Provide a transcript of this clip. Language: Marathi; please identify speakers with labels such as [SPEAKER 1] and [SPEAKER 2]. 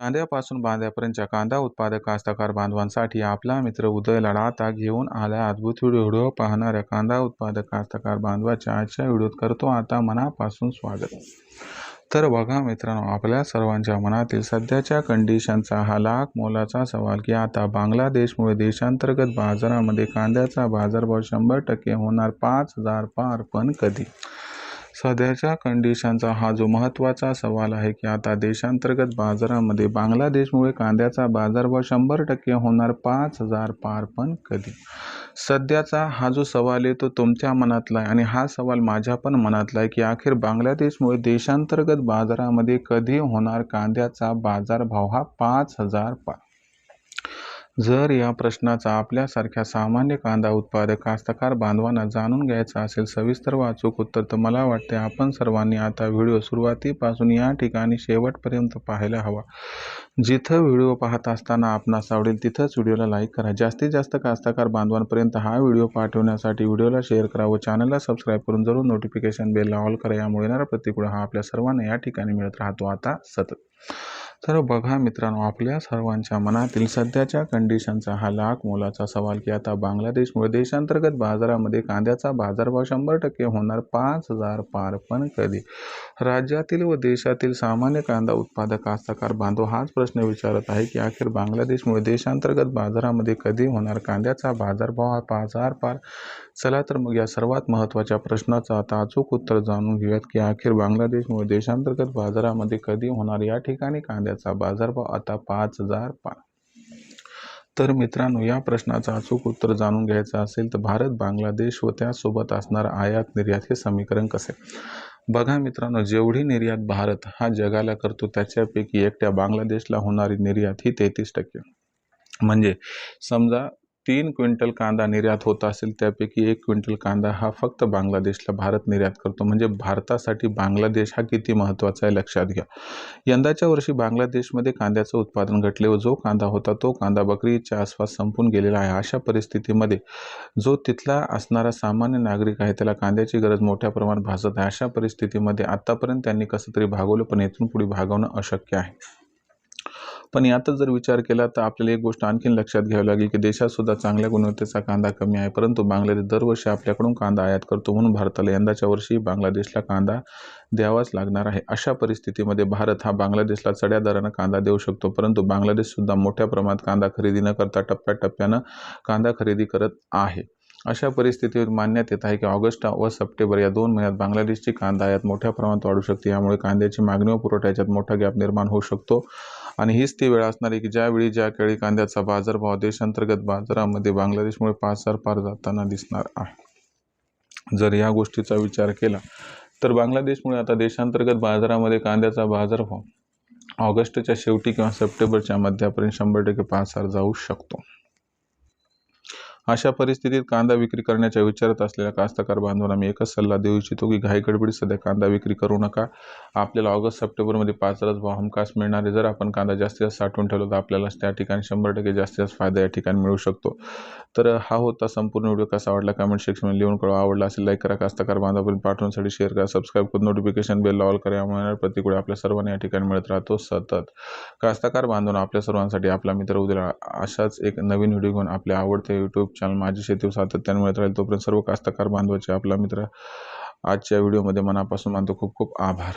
[SPEAKER 1] कांद्यापासून बांध्यापर्यंतच्या कांदा उत्पादक कास्तकार बांधवांसाठी आपला मित्र उदय लढाता घेऊन आला अद्भुत व्हिडिओ. पाहणाऱ्या कांदा उत्पादक कास्तकार बांधवाच्या आजच्या व्हिडिओत करतो आता मनापासून स्वागत. तर बघा मित्रांनो आपल्या सर्वांच्या मनातील सध्याच्या कंडिशनचा हा लाख मोलाचा सवाल की आता बांगलादेशमुळे देशांतर्गत बाजारामध्ये कांद्याचा बाजारभाव शंभर टक्के होणार पाच हजार पार पण कधी? सध्याच्या कंडिशनचा हा जो महत्त्वाचा सवाल आहे की आता देशांतर्गत बाजारामध्ये बांगलादेशमुळे कांद्याचा बाजारभाव शंभर टक्के होणार पाच हजार पार पण कधी? सध्याचा हा जो सवाल आहे तो तुमच्या मनातला आहे आणि हा सवाल माझ्या पण मनातला आहे की अखेर बांगलादेशमुळे देशांतर्गत बाजारामध्ये कधी होणार कांद्याचा बाजारभाव हा पाच हजार पार? जर या प्रश्नाचा आपल्यासारख्या सामान्य कांदा उत्पादक कास्तकार बांधवांना जाणून घ्यायचा असेल सविस्तर वाचूक उत्तर तर मला वाटते आपण सर्वांनी आता व्हिडिओ सुरुवातीपासून या ठिकाणी शेवटपर्यंत पाहायला हवा. जिथं व्हिडिओ पाहत असताना आपणास आवडेल तिथंच व्हिडिओला लाईक करा. जास्तीत जास्त कास्तकार बांधवांपर्यंत हा व्हिडिओ पाठवण्यासाठी व्हिडिओला शेअर करा व चॅनलला सबस्क्राईब करून जरूर नोटिफिकेशन बेलला ऑल करा. यामुळे येणारा प्रतिकूळ हा आपल्या सर्वांना या ठिकाणी मिळत राहतो. आता सतत तर बघा मित्रांनो आपल्या सर्वांच्या मनातील सध्याच्या कंडिशनचा हा लाख मोलाचा सवाल की आता बांगलादेशमुळे देशांतर्गत बाजारामध्ये कांद्याचा बाजारभाव शंभर टक्के होणार पाच हजार पार पण कधी? राज्यातील व देशातील सामान्य कांदा उत्पादक कास्तकार बांधव हाच प्रश्न विचारत आहे की अखेर बांगलादेशमुळे देशांतर्गत बाजारामध्ये कधी होणार कांद्याचा बाजारभाव हा पाच हजार पार? चला तर मग या सर्वात महत्त्वाच्या प्रश्नाचं आता अचूक उत्तर जाणून घेऊयात की अखेर बांगलादेशमुळे देशांतर्गत बाजारामध्ये कधी होणार या ठिकाणी कांद्याचा बाजारभाव आता पाच हजार पार तर मित्रांनो या प्रश्नाचं अचूक उत्तर जाणून घ्यायचं असेल तर भारत बांगलादेश व त्यासोबत असणारा आयात निर्यात हे समीकरण कसे बघा मित्रांनो जेवढी निर्यात भारत हा जगाला करतो त्याच्यापैकी एकट्या बांगलादेशला होणारी निर्यात ही तेहतीस टक्के. म्हणजे समजा तीन क्विंटल कांदा निर्यात होत असेल त्यापैकी एक क्विंटल कांदा हा फक्त बांगलादेशला भारत निर्यात करतो. म्हणजे भारतासाठी बांगलादेश हा किती महत्त्वाचा आहे लक्षात घ्या. यंदाच्या वर्षी बांगलादेशमध्ये कांद्याचं उत्पादन घटले व जो कांदा होता तो कांदा बकरीच्या आसपास संपून गेलेला आहे. अशा परिस्थितीमध्ये जो तिथला असणारा सामान्य नागरिक आहे त्याला कांद्याची गरज मोठ्या प्रमाणात भासत आहे. अशा परिस्थितीमध्ये आत्तापर्यंत त्यांनी कसं तरी भागवलं पण इथून पुढे भागवणं अशक्य आहे. पण यातच जर विचार केला तर आपल्याला एक गोष्ट आणखीन लक्षात घ्यावी लागेल की देशात सुद्धा चांगल्या गुणवत्तेचा कांदा कमी आहे परंतु बांगलादेश दरवर्षी आपल्याकडून कांदा आयात करतो म्हणून भारताला यंदाच्या वर्षी बांगलादेशला कांदा द्यावाच लागणार आहे. अशा परिस्थितीमध्ये भारत हा बांगलादेशला चढ्या दरानं कांदा देऊ शकतो परंतु बांगलादेशसुद्धा मोठ्या प्रमाणात कांदा खरेदी न करता टप्प्याटप्प्यानं कांदा खरेदी करत आहे. अशा परिस्थितीवर मानण्यात येत आहे की ऑगस्ट व सप्टेंबर या दोन महिन्यात बांगलादेशची कांदा आयात मोठ्या प्रमाणात वाढू शकते यामुळे कांद्याची मागणी व पुरवठ्याच्यात मोठा गॅप निर्माण होऊ शकतो. आणि हीच ती वेळ असणार आहे की ज्यावेळी ज्या केळी कांद्याचा बाजारभाव देशांतर्गत बाजारामध्ये बांगलादेशमुळे पाच हजार पार जाताना दिसणार आहे. जर या गोष्टीचा विचार केला तर बांगलादेशमुळे आता देशांतर्गत बाजारामध्ये कांद्याचा बाजारभाव ऑगस्टच्या शेवटी किंवा सप्टेंबरच्या मध्यापर्यंत शंभर टक्के पाच हजार जाऊ शकतो. अशा परिस्थितीत कांदा विक्री करण्याच्या विचारात असलेल्या कास्तकार बांधवांना मी एकच सल्ला देऊ इच्छितो की घाई सध्या कांदा विक्री करू नका. आपल्याला ऑगस्ट सप्टेंबरमध्ये पाच भाव हमखास मिळणार. आहे जर आपण कांदा जास्तीत जास्त साठवून ठेवला तर आपल्याला त्या ठिकाणी शंभर टक्के जास्तीत जास्त फायदा या ठिकाणी मिळू शकतो. तर हा होता संपूर्ण व्हिडिओ. कसा आवडला कमेंट सेक्शनमध्ये लिहून कळवा. आवडला असेल लाईक करा. कास्तकार बांधवापर्यंत पाठवण्यासाठी शेअर करा. सबस्क्राईब करून नोटिफिकेशन बेल ऑल करा. यामुळे प्रतिकूळ आपल्या सर्वांना या ठिकाणी मिळत राहतो सतत. कास्तकार बांधून आपल्या सर्वांसाठी आपला मित्र उद्या अशाच एक नवीन व्हिडिओ घेऊन आपल्या आवडते यूट्यूब चॅनल माझी शेती सातत्याने मिळत राहील. तोपर्यंत सर्व कास्तकार बांधवाचे आपला मित्र. आजच्या व्हिडिओमध्ये मनापासून मानतो खूप खूप आभार.